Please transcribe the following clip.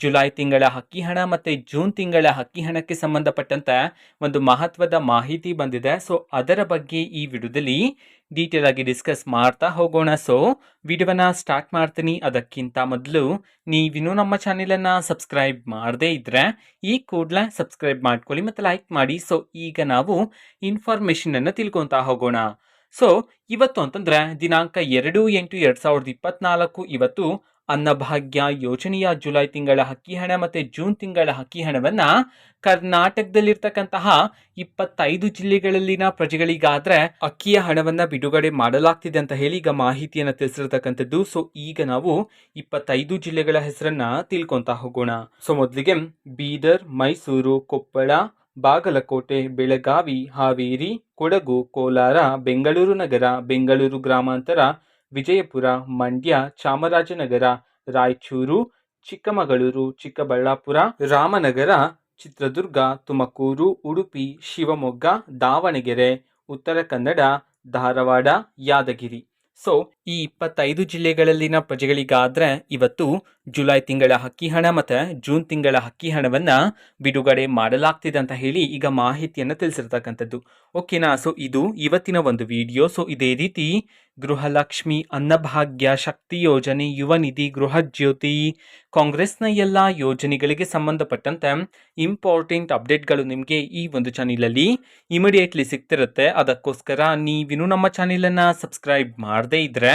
July ತಿಂಗಳ ಹಕ್ಕಿ ಹಣ ಮತ್ತು ಜೂನ್ ತಿಂಗಳ ಹಕ್ಕಿ ಹಣಕ್ಕೆ ಸಂಬಂಧಪಟ್ಟಂತ ಒಂದು ಮಹತ್ವದ ಮಾಹಿತಿ ಬಂದಿದೆ. ಸೊ ಅದರ ಬಗ್ಗೆ ಈ ವಿಡಿಯೋದಲ್ಲಿ ಡೀಟೇಲ್ ಆಗಿ ಡಿಸ್ಕಸ್ ಮಾಡ್ತಾ ಹೋಗೋಣ. ಸೊ ವಿಡಿಯೋನ ಸ್ಟಾರ್ಟ್ ಮಾಡ್ತೀನಿ. ಅದಕ್ಕಿಂತ ಮೊದಲು ನೀವಿನ್ನೂ ನಮ್ಮ ಚಾನೆಲನ್ನು ಸಬ್ಸ್ಕ್ರೈಬ್ ಮಾಡದೇ ಇದ್ದರೆ ಈ ಕೂಡಲೇ ಸಬ್ಸ್ಕ್ರೈಬ್ ಮಾಡ್ಕೊಳ್ಳಿ ಮತ್ತು ಲೈಕ್ ಮಾಡಿ. ಸೊ ಈಗ ನಾವು ಇನ್ಫಾರ್ಮೇಷನನ್ನು ತಿಳ್ಕೊತಾ ಹೋಗೋಣ. ಸೊ ಇವತ್ತು ಅಂತಂದ್ರೆ ದಿನಾಂಕ ಎರಡು ಎಂಟು ಎರಡ್ ಸಾವಿರದ ಇಪ್ಪತ್ನಾಲ್ಕು, ಇವತ್ತು ಅನ್ನಭಾಗ್ಯ ಯೋಜನೆಯ ಜುಲೈ ತಿಂಗಳ ಅಕ್ಕಿ ಹಣ ಮತ್ತೆ ಜೂನ್ ತಿಂಗಳ ಅಕ್ಕಿ ಹಣವನ್ನ ಕರ್ನಾಟಕದಲ್ಲಿರ್ತಕ್ಕಂತಹ ಇಪ್ಪತ್ತೈದು ಜಿಲ್ಲೆಗಳಲ್ಲಿನ ಪ್ರಜೆಗಳಿಗಾದ್ರೆ ಅಕ್ಕಿಯ ಹಣವನ್ನ ಬಿಡುಗಡೆ ಮಾಡಲಾಗ್ತಿದೆ ಅಂತ ಹೇಳಿ ಈಗ ಮಾಹಿತಿಯನ್ನು ತಿಳಿಸಿರ್ತಕ್ಕಂಥದ್ದು. ಸೊ ಈಗ ನಾವು ಇಪ್ಪತ್ತೈದು ಜಿಲ್ಲೆಗಳ ಹೆಸರನ್ನ ತಿಳ್ಕೊಂತ ಹೋಗೋಣ. ಸೊ ಮೊದಲಿಗೆ ಬೀದರ್, ಮೈಸೂರು, ಕೊಪ್ಪಳ, ಬಾಗಲಕೋಟೆ, ಬೆಳಗಾವಿ, ಹಾವೇರಿ, ಕೊಡಗು, ಕೋಲಾರ, ಬೆಂಗಳೂರು ನಗರ, ಬೆಂಗಳೂರು ಗ್ರಾಮಾಂತರ ವಿಜಯಪುರ, ಮಂಡ್ಯ, ಚಾಮರಾಜನಗರ, ರಾಯಚೂರು, ಚಿಕ್ಕಮಗಳೂರು, ಚಿಕ್ಕಬಳ್ಳಾಪುರ, ರಾಮನಗರ, ಚಿತ್ರದುರ್ಗ, ತುಮಕೂರು, ಉಡುಪಿ, ಶಿವಮೊಗ್ಗ, ದಾವಣಗೆರೆ, ಉತ್ತರ ಕನ್ನಡ, ಧಾರವಾಡ, ಯಾದಗಿರಿ. ಸೊ ಈ ಇಪ್ಪತ್ತೈದು ಜಿಲ್ಲೆಗಳಲ್ಲಿನ ಪ್ರಜೆಗಳಿಗಾದರೆ ಇವತ್ತು ಜುಲೈ ತಿಂಗಳ ಹಕ್ಕಿ ಹಣ ಮತ್ತು ಜೂನ್ ತಿಂಗಳ ಹಕ್ಕಿ ಹಣವನ್ನು ಬಿಡುಗಡೆ ಮಾಡಲಾಗ್ತಿದೆ ಅಂತ ಹೇಳಿ ಈಗ ಮಾಹಿತಿಯನ್ನು ತಿಳಿಸಿರ್ತಕ್ಕಂಥದ್ದು. ಓಕೆನಾ ಸೊ ಇದು ಇವತ್ತಿನ ಒಂದು ವಿಡಿಯೋ ಸೊ ಇದೇ ರೀತಿ ಗೃಹಲಕ್ಷ್ಮಿ ಅನ್ನಭಾಗ್ಯ ಶಕ್ತಿ ಯೋಜನೆ, ಯುವ ನಿಧಿ, ಗೃಹ ಜ್ಯೋತಿ, ಕಾಂಗ್ರೆಸ್ನ ಎಲ್ಲ ಯೋಜನೆಗಳಿಗೆ ಸಂಬಂಧಪಟ್ಟಂತೆ ಇಂಪಾರ್ಟೆಂಟ್ ಅಪ್ಡೇಟ್ಗಳು ನಿಮಗೆ ಈ ಒಂದು ಚಾನಲಲ್ಲಿ ಇಮಿಡಿಯೇಟ್ಲಿ ಸಿಗ್ತಿರುತ್ತೆ. ಅದಕ್ಕೋಸ್ಕರ ನೀವಿನ್ನೂ ನಮ್ಮ ಚಾನಲನ್ನು ಸಬ್ಸ್ಕ್ರೈಬ್ ಮಾಡದೇ ಇದ್ದರೆ